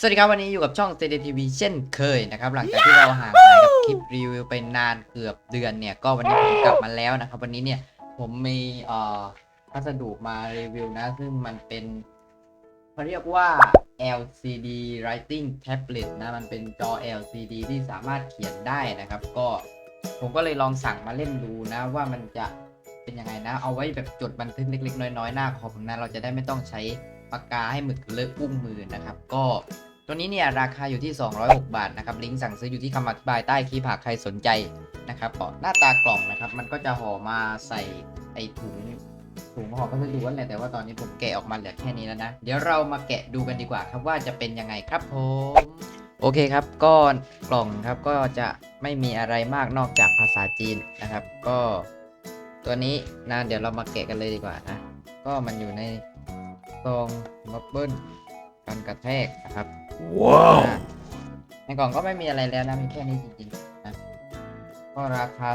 สวัสดีครับวันนี้อยู่กับช่อง Stay TV เช่นเคยนะครับหลังจากที่เราห่างหายกับคลิปรีวิวไปนานเกือบเดือนเนี่ยก็วันนี้ผมกลับมาแล้วนะครับ วันนี้เนี่ยผมมีเอ่อพัสดุมารีวิวนะ ซึ่งมันเป็นเขาเรียกว่า LCD Writing Tablet นะ มันเป็นจอ LCD ที่สามารถเขียนได้นะครับ ก็ผมก็เลยลองสั่งมาเล่นดูนะว่ามันจะเป็นยังไงนะ เอาไว้แบบจดบันทึกเล็ก ๆ น้อยๆหน้าคอมนะเราจะได้ไม่ต้องใช้ปากกาให้หมึกเลอะอุ้งมือนะครับ ก็ ตัวนี้เนี่ยราคาอยู่ที่ 206 บาทนะครับ ลิงก์สั่งซื้ออยู่ที่คำอธิบายใต้คลิปหากใครสนใจนะครับก็หน้าตากล่องนะครับ มันก็จะห่อมาใส่ไอถุงถุงห่อพัสดุนั่นแหละแต่ว่าตอนนี้ผมแกะออกมาเหลือแค่นี้แล้วนะ เดี๋ยวเรามาแกะดูกันดีกว่าครับว่าจะเป็นยังไงครับผมโอเคครับก็กล่องครับก็จะไม่มีอะไรมากนอกจากภาษาจีนนะครับ ก็ตัวนี้นะเดี๋ยวเรามาแกะกันเลยดีกว่านะก็มันอยู่ในซองบับเบิ้ล กันกระแทกนะครับว้าวอะในกล่องก็ไม่มีอะไรแล้วนะมีแค่นี้จริงๆนะก็ราคา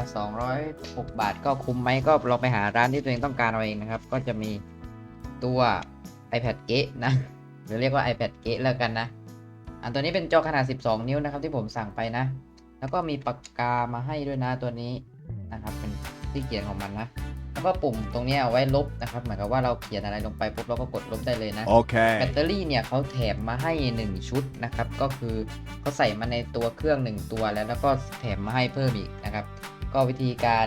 206 บาทก็คุ้มไหมก็ลองไปหาร้านที่ตัวเองต้องการเอาเองนะครับ ก็จะมีตัว iPad เกะนะหรือเรียกว่า iPad เกะแล้วกันนะ อันตัวนี้เป็นจอขนาด 12 นิ้วนะครับ ที่ผมสั่งไปนะ แล้วก็มีปากกามาให้ด้วยนะตัวนี้นะครับ เป็นที่เขียนของมันนะแล้ วก็ปุ่มตรงเนี้ยเอาไว้ลบนะครับเหมือนกับว่าเราเขียนอะไรลงไปปุ๊บเราก็กดลบได้เลยนะ Okay. แบตเตอรี่เนี่ยเขาแถมมาให้ 1 ชุดนะครับก็คือเขาใส่มาในตัวเครื่อง 1 ตัวแล้วแล้วก็แถมมาให้เพิ่มอีกนะครับ ก็วิธีการ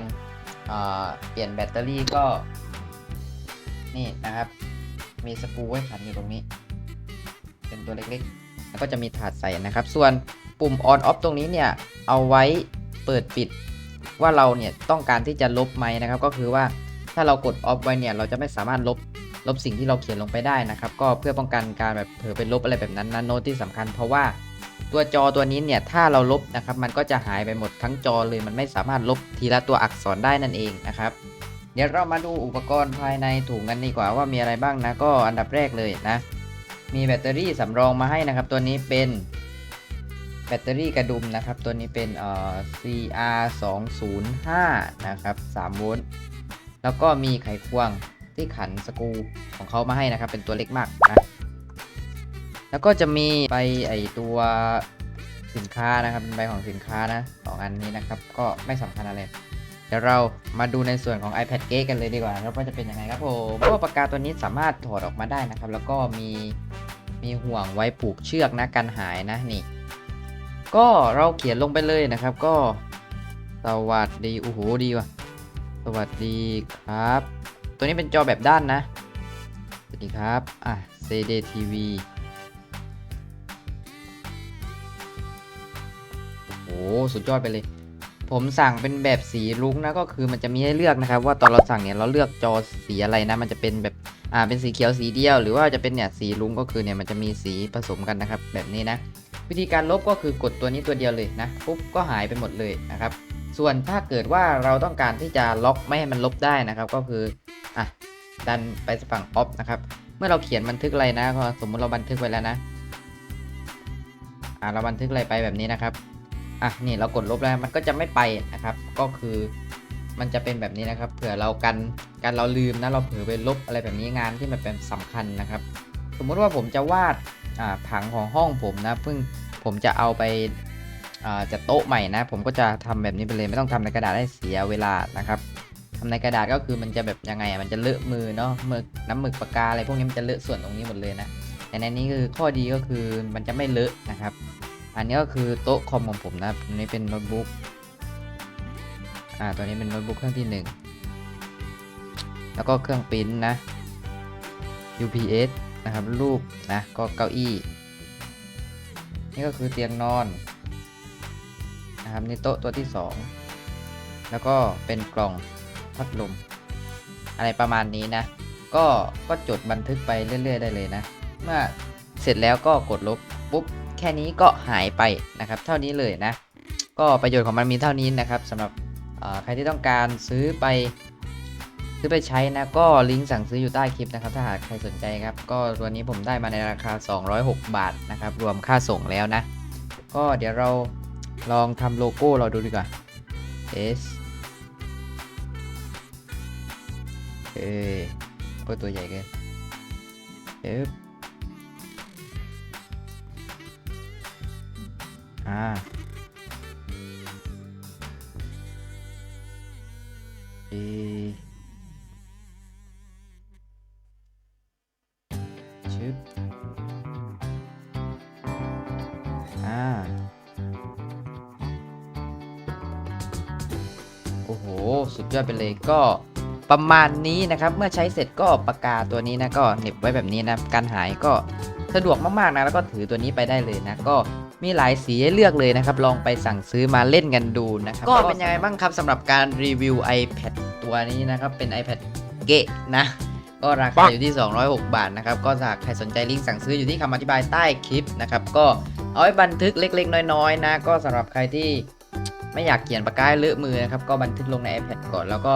เอ่อเปลี่ยนแบตเตอรี่ก็นี่นะครับ มีสกรูไว้ขันอยู่ตรงนี้ เป็นตัวเล็กๆ แล้วก็จะมีถาดใส่นะครับ ส่วนปุ่ม on off ตรงนี้เนี่ยเอาไว้เปิดปิดว่าเราเนี่ยต้องการที่จะลบไหมนะครับ ก็คือว่า ถ้าเรากด off ไว้เนี่ยเราจะไม่สามารถลบลบสิ่งที่เราเขียนลงไปได้นะครับ ก็เพื่อป้องกันการแบบเผลอไปลบอะไรแบบนั้นนะโน้ตที่สำคัญ เพราะว่าตัวจอตัวนี้เนี่ยถ้าเราลบนะครับ มันก็จะหายไปหมดทั้งจอเลยมันไม่สามารถลบทีละตัวอักษรได้นั่นเองนะครับ เดี๋ยวเรามาดูอุปกรณ์ภายในถุงกันดีกว่าว่ามีอะไรบ้างนะก็อันดับแรกเลยนะ มีแบตเตอรี่สำรองมาให้นะครับ ตัวนี้เป็นแบตเตอรี่กระดุมนะครับ ตัวนี้เป็นเอ่อ CR 2 0 5นะครับ3โวลต์ แล้วก็มีไขควงที่ขันสกูของเขามาให้นะครับ เป็นตัวเล็กมากนะแล้วก็จะมีใบไอตัวสินค้านะครับเป็นใบของสินค้านะสองอันนี้นะครับก็ไม่สำคัญอะไรเดี๋ยวเรามาดูในส่วนของ iPad เกกันเลยดีกว่าครับว่าจะเป็นยังไงครับผมเพราะปากกาตัวนี้สามารถถอดออกมาได้นะครับ แล้วก็มีมีห่วงไว้ผูกเชือกนะกันหายนะนี่ ก็เราเขียนลงไปเลยนะครับ ก็สวัสดีโอ้โหดีว่ะ วัสดีครับ ตัวนี้เป็นจอแบบด้านนะ สวัสดีครับ อะ CD TV โอ้โหสุดยอดไปเลย ผมสั่งเป็นแบบสีรุ้งนะ ก็คือมันจะมีให้เลือกนะครับ ว่าตอนเราสั่งเนี่ยเราเลือกจอสีอะไรนะ มันจะเป็นแบบ อ่า เป็นสีเขียวสีเดียว หรือว่าจะเป็นเนี่ยสีรุ้งก็คือเนี่ยมันจะมีสีผสมกันนะครับ แบบนี้นะ วิธีการลบก็คือกดตัวนี้ตัวเดียวเลยนะ ปุ๊บก็หายไปหมดเลยนะครับ ส่วนถ้าเกิดว่าเราต้องการที่จะล็อกไม่ให้มันลบได้นะครับ ก็คืออะดันไปฝั่งออฟนะครับ เมื่อเราเขียนบันทึกอะไรนะก็สมมุติเราบันทึกไว้แล้วนะอะเราบันทึกอะไรไปแบบนี้นะครับอะนี่เรากดลบแล้วมันก็จะไม่ไปนะครับ ก็คือมันจะเป็นแบบนี้นะครับ เผื่อเรากันกันเราลืมนะเราเผลอไปลบอะไรแบบนี้งานที่มันเป็นสำคัญนะครับ สมมุติว่าผมจะวาดอ่าผังของห้องผมนะเพิ่งผมจะเอาไป จะโต๊ะใหม่นะ ผมก็จะทำแบบนี้ไปเลยไม่ต้องทำในกระดาษให้เสียเวลานะครับทำในกระดาษก็คือมันจะแบบยังไงอะมันจะเลอะมือเนาะหมึกน้ำหมึกปากกาอะไรพวกนี้มันจะเลอะส่วนตรงนี้หมดเลยนะแต่ในนี้คือข้อดีก็คือมันจะไม่เลอะนะครับ อันนี้ก็คือโต๊ะคอมของผมนะอันนี้เป็นโน้ตบุ๊กอ่าตัวนี้เป็นโน้ตบุ๊กเครื่องที่หนึ่งแล้วก็เครื่องปริ้นนะ UPS นะครับรูปนะก็เก้าอี้ นี่ก็คือเตียงนอน นะครับในโต๊ะตัวที่ 2 แล้วก็เป็นกล่องพัดลม อะไรประมาณนี้นะ ก็ก็จดบันทึกไปเรื่อยๆ ได้เลยนะ เมื่อเสร็จแล้วก็กดลบปุ๊บแค่นี้ก็หายไปนะครับ เท่านี้เลยนะ ก็ประโยชน์ของมันมีเท่านี้นะครับสำหรับใครที่ต้องการซื้อไปซื้อไปใช้นะ ก็ลิงก์สั่งซื้ออยู่ใต้คลิปนะครับ ถ้าหากใครสนใจครับ ก็ตัวนี้ผมได้มาในราคา 206 บาทนะครับ รวมค่าส่งแล้วนะ ก็เดี๋ยวเรา ลองทำโลโก้เราดูดีกว่า S เอ้ยโอ้ตัวใหญ่เกินเอ๊บอ่าเอ โอ้โห สุดยอดไปเลยก็ประมาณนี้นะครับ เมื่อใช้เสร็จก็ปากกาตัวนี้นะก็เหน็บไว้แบบนี้นะ การหายก็สะดวกมากๆนะ แล้วก็ถือตัวนี้ไปได้เลยนะ ก็มีหลายสีให้เลือกเลยนะครับ ลองไปสั่งซื้อมาเล่นกันดูนะครับ ก็เป็นยังไงบ้างครับสำหรับการรีวิว iPad ตัวนี้นะครับ เป็น iPad เกะนะ ก็ราคาอยู่ที่ 206 บาทนะครับ ก็ถ้าใครสนใจลิงก์สั่งซื้ออยู่ที่คำอธิบายใต้คลิปนะครับ ก็เอาไว้บันทึกเล็กๆ น้อยๆนะ ก็สำหรับใครที่ ไม่อยากเขียนปากกาให้เลอะมือนะครับก็บันทึกลงใน iPad ก่อนแล้วก็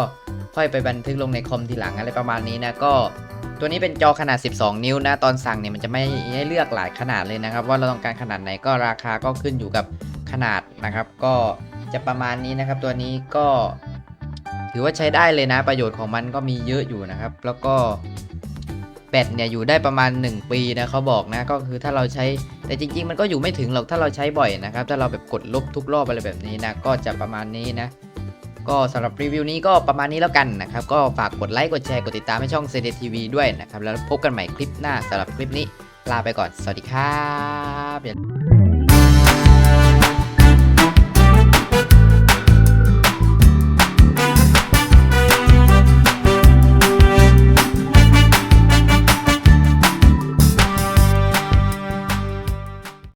ค่อยไปบันทึกลงในคอมทีหลังอะไรประมาณนี้นะก็ตัวนี้เป็นจอขนาด 12 นิ้วนะตอนสั่งเนี่ยมันจะไม่ให้เลือกหลายขนาดเลยนะครับ ว่าเราต้องการขนาดไหนก็ราคาก็ขึ้นอยู่กับขนาดนะครับ ก็จะประมาณนี้นะครับ ตัวนี้ก็ ถือว่าใช้ได้เลยนะ ประโยชน์ของมันก็มีเยอะอยู่นะครับ แล้วก็แบตเนี่ยอยู่ได้ประมาณ 1 ปีนะเขาบอกนะก็คือถ้าเราใช้ แต่จริงๆ มันก็อยู่ไม่ถึงหรอกถ้าเราใช้บ่อยนะครับ ถ้าเราแบบกดลบทุกรอบอะไรแบบนี้นะ ก็จะประมาณนี้นะ ก็สำหรับรีวิวนี้ก็ประมาณนี้แล้วกันนะครับ ก็ฝากกดไลค์ กดแชร์ กดติดตามให้ช่อง c d TV ด้วยนะครับ แล้วพบกันใหม่คลิปหน้าสำหรับคลิปนี้ ลาไปก่อน สวัสดีครับ